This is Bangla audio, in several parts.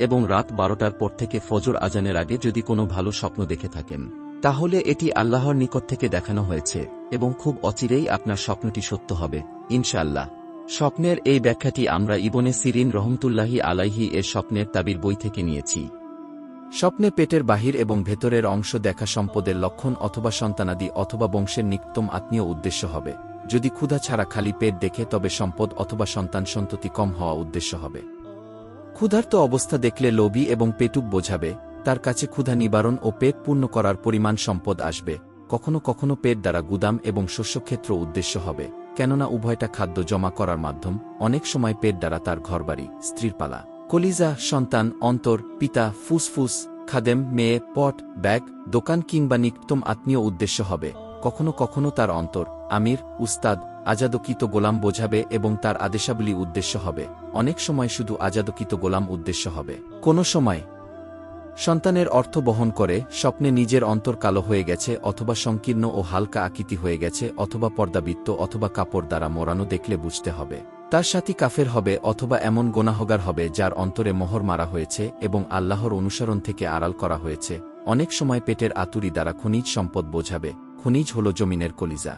এবং রাত বারোটার পর থেকে ফজর আজানের আগে যদি কোনো ভালো স্বপ্ন দেখে থাকেন, তাহলে এটি আল্লাহর নিকট থেকে দেখানো হয়েছে, এবং খুব অচিরেই আপনার স্বপ্নটি সত্য হবে, ইনশাআল্লাহ। স্বপ্নের এই ব্যাখ্যাটি আমরা ইবনে সিরিন রহমতুল্লাহি আলাইহি এর স্বপ্নের তাবির বই থেকে নিয়েছি। স্বপ্নে পেটের বাহির এবং ভেতরের অংশ দেখা সম্পদের লক্ষণ অথবা সন্তানাদি অথবা বংশের নিকটম আত্মীয় উদ্দেশ্য হবে। যদি ক্ষুধা ছাড়া খালি পেট দেখে তবে সম্পদ অথবা সন্তান সন্ততি কম হওয়া উদ্দেশ্য হবে। ক্ষুধার্ত অবস্থা দেখলে লোভী এবং পেটুক বোঝাবে, তার কাছে ক্ষুধা নিবারণ ও পেট পূর্ণ করার পরিমাণ সম্পদ আসবে, কখনো কখনো পেট দ্বারা গুদাম এবং শস্যক্ষেত্র উদ্দেশ্য হবে, কেননা উভয়টা খাদ্য জমা করার মাধ্যম, অনেক সময় পেট দ্বারা তার ঘরবাড়ি, স্ত্রীর পালা। কলিজা, সন্তান, অন্তর, পিতা, ফুসফুস, খাদেম, মেয়ে, পট, ব্যাগ, দোকান কিংবা নিকটম আত্মীয় উদ্দেশ্য হবে। কখনো কখনো তার অন্তর, আমির, উস্তাদ, আজাদকিত গোলাম বোঝাবে এবং তার আদেশাবলী উদ্দেশ্য হবে। অনেক সময় শুধু আজাদকিত গোলাম উদ্দেশ্য হবে। কোনো সময় সন্তানের অর্থ বহন করে, স্বপ্নে নিজের অন্তর কালো হয়ে গেছে অথবা সংকীর্ণ ও হালকা আকৃতি হয়ে গেছে অথবা পর্দাবৃত্ত অথবা কাপড় দ্বারা মোড়ানো দেখলে বুঝতে হবে। তার সাথী কাফের হবে অথবা এমন গোনাহগার হবে যার অন্তরে মোহর মারা হয়েছে এবং আল্লাহর অনুসরণ থেকে আড়াল করা হয়েছে। অনেক সময় পেটের আতুরি দ্বারা খনিজ সম্পদ বোঝাবে। খনিজ হল জমিনের কলিজা।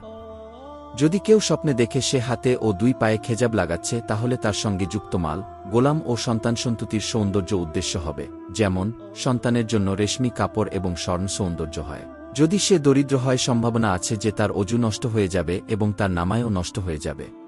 যদি কেউ স্বপ্নে দেখে সে হাতে ও দুই পায়ে খেজাব লাগাচ্ছে, তাহলে তার সঙ্গে যুক্ত মাল, গোলাম ও সন্তান সন্ততির সৌন্দর্য উদ্দেশ্য হবে, যেমন, সন্তানের জন্য রেশমি কাপড় এবং স্বর্ণ সৌন্দর্য হয়। যদি সে দরিদ্র হয়, সম্ভাবনা আছে যে তার অজু নষ্ট হয়ে যাবে এবং তার নামায়ও নষ্ট হয়ে যাবে।